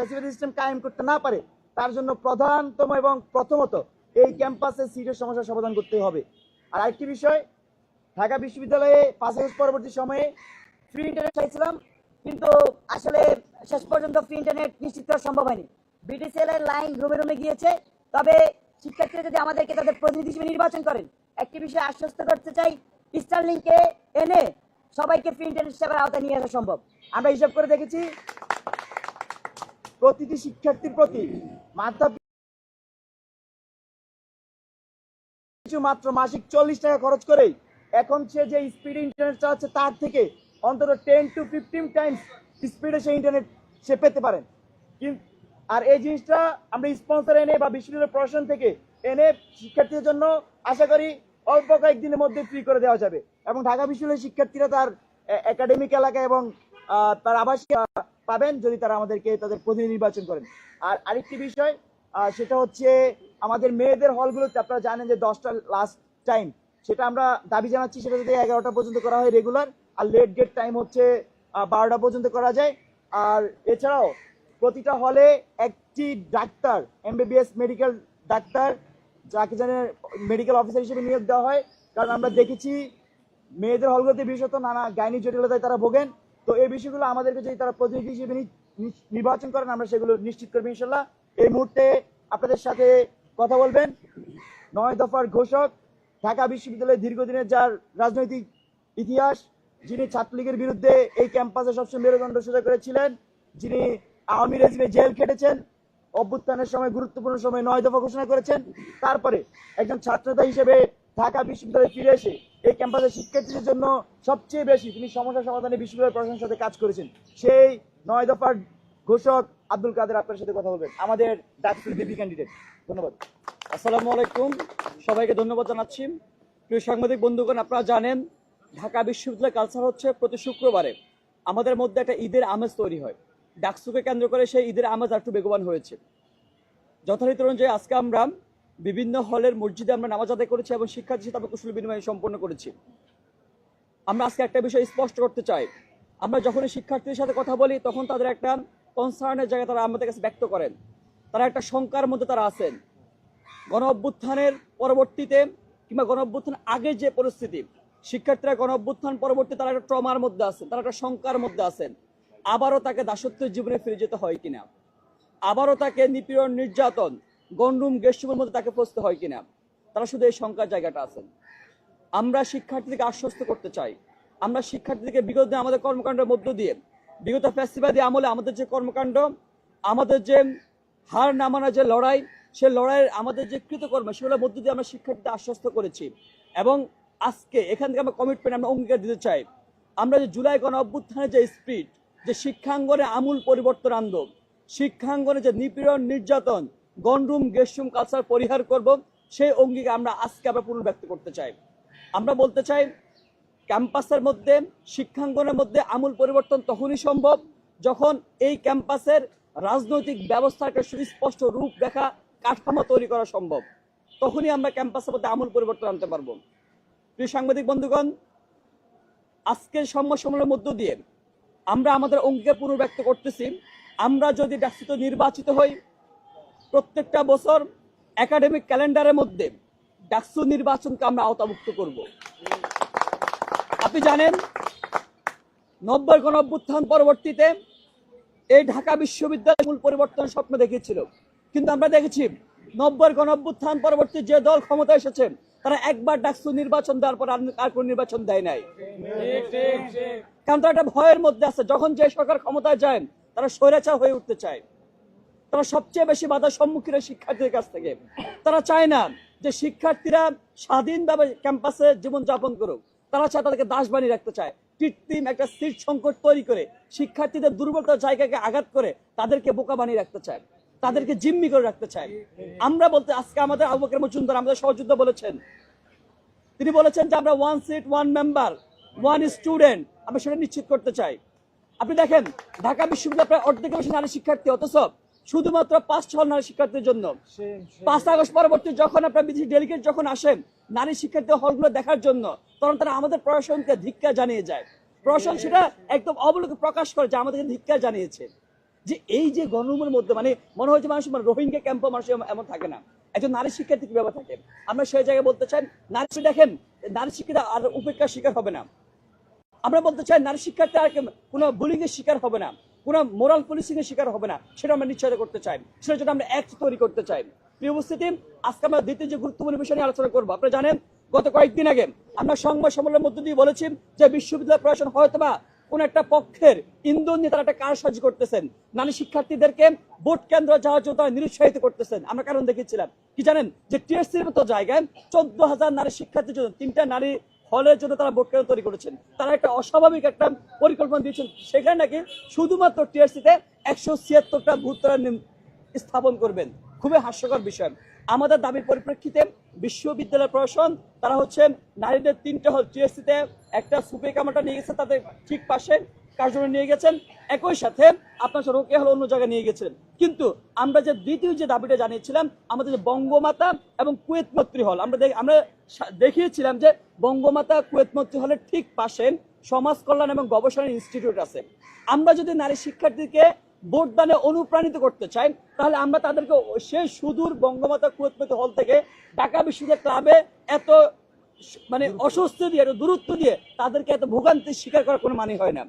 Facility system কায়েম করতে না পারে, তার জন্য প্রধানতম এবং প্রথমত এই ক্যাম্পাসে সিটের সমস্যার সমাধান করতে হবে। আর আরেকটি বিষয়, ঢাকা বিশ্ববিদ্যালয়ে আগস্ট পরবর্তী সময়ে ফ্রি ইন্টারনেট চাইছিলাম, কিন্তু আসলে শেষ পর্যন্ত ফ্রি ইন্টারনেট নিশ্চিত করা সম্ভব হয়নি। বিটিসিএল এর লাইন রুমে রুমে গিয়েছে, তবে শিক্ষার্থীরা যদি আমাদেরকে তাদের প্রতিনিধি হিসেবে নির্বাচন করেন, একটি বিষয়ে আশ্বস্ত করতে চাই স্টারলিংকে এনে সবাইকে ফ্রি ইন্টারনেট সেবার আওতায় নিয়ে আসা সম্ভব। আমরা হিসাব করে দেখেছি প্রতিটি শিক্ষার্থীর প্রতি কিছু মাত্র মাসিক চল্লিশ টাকা খরচ করেই এখন সে যে স্পিড ইন্টারনেট চালাচ্ছে তার থেকে অন্তত টেন টু ফিফটিন টাইমস স্পিডে সে ইন্টারনেট সে পেতে পারেন। কিন- আর এই জিনিসটা আমরা স্পন্সর এনে বা বিশ্ববিদ্যালয় প্রশাসন থেকে এনে শিক্ষার্থীদের জন্য আশা করি অল্প কয়েকদিনের মধ্যে ফ্রি করে দেওয়া যাবে। এবং ঢাকা বিশ্ববিদ্যালয়ের শিক্ষার্থীরা তার একাডেমিক এলাকা এবং তার আবাসিক পাবেন যদি তারা আমাদেরকে তাদের প্রতিনিধি নির্বাচন করেন। আর আরেকটি বিষয় সেটা হচ্ছে আমাদের মেয়েদের হলগুলোতে আপনারা জানেন যে দশটা লাস্ট টাইম সেটা আমরা দাবি জানাচ্ছি, সেটা যদি এগারোটা পর্যন্ত করা হয় রেগুলার আর লেট গেট টাইম হচ্ছে বারোটা পর্যন্ত করা যায়। আর এছাড়াও প্রতিটা হলে একটি ডাক্তার এমবিবিএস মেডিকেল ডাক্তার, যাকে জানে মেডিকেল অফিসার হিসেবে নিয়োগ দেওয়া হয়। কারণ আমরা দেখেছি মেয়েদের হলগুলোতে বিশেষত নানা গাইনি জটিলতায় তারা ভোগেন। তো এই বিষয়গুলো আমাদেরকে যদি তারা প্রতিনিধি হিসেবে নির্বাচন করেন, আমরা সেগুলো নিশ্চিত করব ইনশাল্লাহ এই মুহূর্তে আপনাদের সাথে কথা বলবেন নয় দফার ঘোষক, ঢাকা বিশ্ববিদ্যালয়ের দীর্ঘদিনের যার রাজনৈতিক ইতিহাস, যিনি ছাত্রলীগের বিরুদ্ধে এই ক্যাম্পাসে সবসময় মেরুদণ্ড সোজা করেছিলেন, যিনি আওয়ামী রেজিমে জেল খেটেছেন, অভ্যুত্থানের সময়, গুরুত্বপূর্ণ সময় নয় দফা ঘোষণা করেছেন। তারপরে একজন ছাত্রতা হিসেবে ঢাকা বিশ্ববিদ্যালয়ে ফিরে এসে এই ক্যাম্পাসের শিক্ষার্থীদের জন্য সবচেয়ে বেশি তিনি সমস্যা সমাধানে বিশ্ববিদ্যালয় প্রশাসনের সাথে কাজ করেছেন। সেই নয় দফার ঘোষক আব্দুল কাদের আপনার সাথে কথা বলবেন। আমাদের ডাক্তার ডিপি ক্যান্ডিডেট ধন্যবাদ। আসসালামু আলাইকুম। সবাইকে ধন্যবাদ জানাচ্ছি। প্রিয় সাংবাদিক বন্ধুগণ, আপনারা জানেন, ঢাকা বিশ্ববিদ্যালয় কালচার হচ্ছে প্রতি শুক্রবারে আমাদের মধ্যে একটা ঈদের আমেজ তৈরি হয়। ডাকসুকে কেন্দ্র করে সেই ঈদের আমেজ একটু বেগবান হয়েছে। যথারীতি অনুযায়ী আজকে আমরা বিভিন্ন হলের মসজিদে আমরা নামাজ আদায় করেছি এবং শিক্ষার্থীর সাথে আমরা কুশল বিনিময় সম্পন্ন করেছি। আমরা আজকে একটা বিষয় স্পষ্ট করতে চাই। আমরা যখনই শিক্ষার্থীদের সাথে কথা বলি, তখন তাদের একটা কনসার্নের জায়গায় তারা আমাদের কাছে ব্যক্ত করেন। তারা একটা শঙ্কার মধ্যে তারা আছেন। গণ অভ্যুত্থানের পরবর্তীতে কিংবা গণ অভ্যুত্থান আগে যে পরিস্থিতি, শিক্ষার্থীরা গণ অভ্যুত্থান পরবর্তী তারা একটা ট্রমার মধ্যে আছেন, তারা একটা শঙ্কার মধ্যে আছেন। আবারও তাকে দাসত্বের জীবনে ফিরে যেতে হয় কিনা? আবারও তাকে নিপীড়ন, নির্যাতন গণরুম গেস্টরুমের মধ্যে তাকে পৌঁছতে হয় কিনা? তারা শুধু এই শঙ্কার জায়গাটা আছেন। আমরা শিক্ষার্থীদেরকে আশ্বস্ত করতে চাই। আমরা শিক্ষার্থীদেরকে বিগত আমাদের কর্মকাণ্ডের মধ্য দিয়ে, বিগত ফ্যাসিবাদী আমলে আমাদের যে কর্মকাণ্ড, আমাদের যে হার নামানোর যে লড়াই, সে লড়াইয়ের আমাদের যে কৃতকর্ম, সেগুলোর মধ্য দিয়ে আমরা শিক্ষার্থীদের আশ্বস্ত করেছি। এবং আজকে এখান থেকে আমরা কমিটমেন্ট আমরা অঙ্গীকার দিতে চাই। আমরা যে জুলাই গণ অভ্যুত্থানের যে স্পিড যে শিক্ষাঙ্গনে আমূল পরিবর্তন আনব, শিক্ষাঙ্গনে যে নিপীড়ন, নির্যাতন গনরুম গেস্টরুম কালচার পরিহার করব। সেই অঙ্গীকার আমরা আজকে আমরা পুনর্ব্যক্ত করতে চাই। আমরা বলতে চাই, ক্যাম্পাসের মধ্যে, শিক্ষাঙ্গনের মধ্যে আমূল পরিবর্তন তখনই সম্ভব যখন এই ক্যাম্পাসের রাজনৈতিক ব্যবস্থাকে সুস্পষ্ট রূপরেখা, কাঠামো তৈরি করা সম্ভব। তখনই আমরা ক্যাম্পাসের মধ্যে আমূল পরিবর্তন আনতে পারব। প্রিয় সাংবাদিক বন্ধুগণ, আজকের সম্মসমলের মধ্য দিয়ে আমরা আমাদের অঙ্গীকার পুনর্ব্যক্ত করতেছি। আমরা যদি ডাকসিত নির্বাচিত হই প্রত্যেকটা বছর একাডেমিক ক্যালেন্ডারের মধ্যে ডাকসু নির্বাচনকে আমরা আওতামুক্ত করব। আপনি জানেন, নব্বই গণ অভ্যুত্থান পরবর্তীতে এই ঢাকা বিশ্ববিদ্যালয় মূল পরিবর্তন স্বপ্ন দেখিয়েছিল। কিন্তু আমরা দেখেছি, নব্বই গণ অভ্যুত্থান পরবর্তী যে দল ক্ষমতা এসেছে, তারা একবার ডাকসু নির্বাচন দেওয়ার পর আর কোনো নির্বাচন দেয় নাই। কারণ তারা একটা ভয়ের মধ্যে আছে, যখন যে সরকার ক্ষমতায় যায়, তারা স্বৈরাচার হয়ে উঠতে চায়। তারা সবচেয়ে বেশি বাধার সম্মুখীন হয় শিক্ষার্থীদের কাছ থেকে। তারা চায় না যে শিক্ষার্থীরা স্বাধীনভাবে ক্যাম্পাসে জীবনযাপন করুক। তারা চায় তাদেরকে দাস বানিয়ে রাখতে চায়। কৃত্রিম একটা সিট সংকট তৈরি করে শিক্ষার্থীদের দুর্বলতার জায়গাকে আঘাত করে তাদেরকে বোকা বানিয়ে রাখতে চায়। তাদেরকে জিম্মি করে রাখতে চায়। আমরা বলতে আজকে আমাদের আবু বকর মজুমদার আমাদের সহযোদ্ধা বলেছেন। তিনি বলেছেন যে আমরা one seat one member one student আমরা সেটা নিশ্চিত করতে চাই। আপনি দেখেন, ঢাকা বিশ্ববিদ্যালয় প্রায় অর্ধেক বেশি নারী শিক্ষার্থী, অথচ শুধুমাত্র পাঁচ ছল নারী শিক্ষার্থীর জন্য। পাঁচ আগস্ট পরবর্তী যখন আপনার বিদেশি ডেলিগেট যখন আসেন নারী শিক্ষার্থী হলগুলো দেখার জন্য তখন তারা আমাদের প্রশাসনকে ধিক্কার জানিয়ে যায়। প্রশাসন সেটা একদম অবলোকে প্রকাশ করে যে আমাদেরকে ধিক্কার জানিয়েছে। যে এই যে গণরুমের মধ্যে মানে মনে হয় যে মানুষ মানে রোহিঙ্গা ক্যাম্পে মানুষ এমন- থাকে না। একজন নারী শিক্ষার্থী কীভাবে থাকে? আমরা সেই জায়গায় বলতে চাই নারী দেখেন নারী শিক্ষিতা আর উপেক্ষার শিকার হবে না। আমরা বলতে চাই নারী শিক্ষার্থী আর কোনো বুলিং এর শিকার হবে না। কোনো মোরাল পুলিশিং এর শিকার হবে না, সেটা আমরা নিশ্চয়তা করতে চাই। সেটার জন্য আমরা অ্যাক্ট তৈরি করতে চাই। প্রিয় উপস্থিতি, আজকে আমরা দ্বিতীয় যে গুরুত্বপূর্ণ বিষয় নিয়ে আলোচনা করব, আপনারা জানেন, গত কয়েকদিন আগে আমরা সংবাদ সম্মেলনের মধ্য দিয়ে বলেছি যে বিশ্ববিদ্যালয় প্রশাসন হয়তো বা কোন একটা পক্ষের ইন্ধন নিয়ে তারা একটা কারসাজি করতেছেন। নারী শিক্ষার্থীদেরকে ভোট কেন্দ্র যাওয়ার জন্য তারা নিরুৎসাহিত করতেছেন। আমরা কারণ দেখেছিলাম কি জানেন? যে টিএসসির মতো জায়গায় চোদ্দ হাজার নারী শিক্ষার্থীর জন্য তিনটা নারী হলের জন্য তারা ভোট কেন্দ্র তৈরি করেছেন? তারা একটা অস্বাভাবিক একটা পরিকল্পনা দিয়েছেন। সেখানে নাকি শুধুমাত্র টিআরসিতে একশো ছিয়াত্তরটা ভূত তারা স্থাপন করবেন। খুবই হাস্যকর বিষয়। আমাদের দাবির পরিপ্রেক্ষিতে বিশ্ববিদ্যালয় প্রশাসন, তারা হচ্ছে নারীদের তিনটে হল। টিএসসিতে একটা সুপে কামাটা নিয়ে গেছে, তাদের ঠিক পাশে কার্যক্রম নিয়ে গেছেন। একই সাথে আপনার রোকে হল অন্য জায়গায় নিয়ে গেছিলেন? কিন্তু আমরা যে দ্বিতীয় যে দাবিটা জানিয়েছিলাম, আমাদের যে বঙ্গমাতা এবং কুয়েত মৈত্রী হল, আমরা আমরা দেখিয়েছিলাম যে বঙ্গমাতা কুয়েত মৈত্রী হলের ঠিক পাশে সমাজ কল্যাণ এবং গবেষণা ইনস্টিটিউট আছে। আমরা যদি নারী শিক্ষার্থীকে ভোটদানে অনুপ্রাণিত করতে চাই, তাহলে আমরা তাদেরকে সেই সুদূর বঙ্গমাতা কুয়েত মৈত্রী হল থেকে ঢাকা বিশ্ববিদ্যালয় ক্লাবে এত মানে অস্বস্তি দিয়ে দূরত্ব দিয়ে তাদেরকে এত ভোগান্তি স্বীকার করার কোনো মানে হয় না।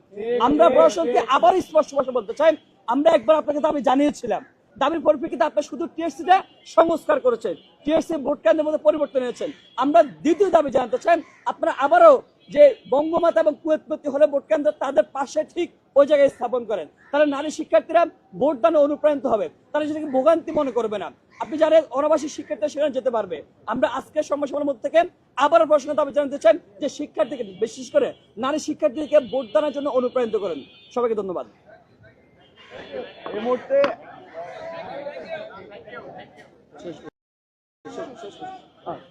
আমরা প্রশাসনকে আবার স্পষ্ট ভাষা বলতে চাই আমরা একবার আপনাকে দাবি জানিয়েছিলাম। দাবির পরিপ্রেক্ষিতে আপনার শুধু টিএসসিটা সংস্কার করেছেন টিএসসি ভোট কেন্দ্রের মধ্যে পরিবর্তন এনেছেন। আমরা দ্বিতীয় দাবি জানতে চাই আপনারা আবারও যে বঙ্গমাতা এবং কুয়েতপতি হলে ভোট কেন্দ্র তাদের পাশে ঠিক ওই জায়গায় স্থাপন করেন। তাহলে নারী শিক্ষার্থীরা ভোট দানে অনুপ্রাণিত হবে। তারা সেটাকে ভোগান্তি মনে করবে না। আপনি জানেন অনাবাসী শিক্ষার্থীরা সেখানে যেতে পারবে। আমরা আজকের সমস্যার মধ্যে থেকে আবার প্রশ্ন দাবি জানতে চাই যে শিক্ষার্থীকে বিশেষ করে নারী শিক্ষার্থীকে ভোট দানের জন্য অনুপ্রাণিত করেন। সবাইকে ধন্যবাদ। এই মুহূর্তে হ্যাঁ।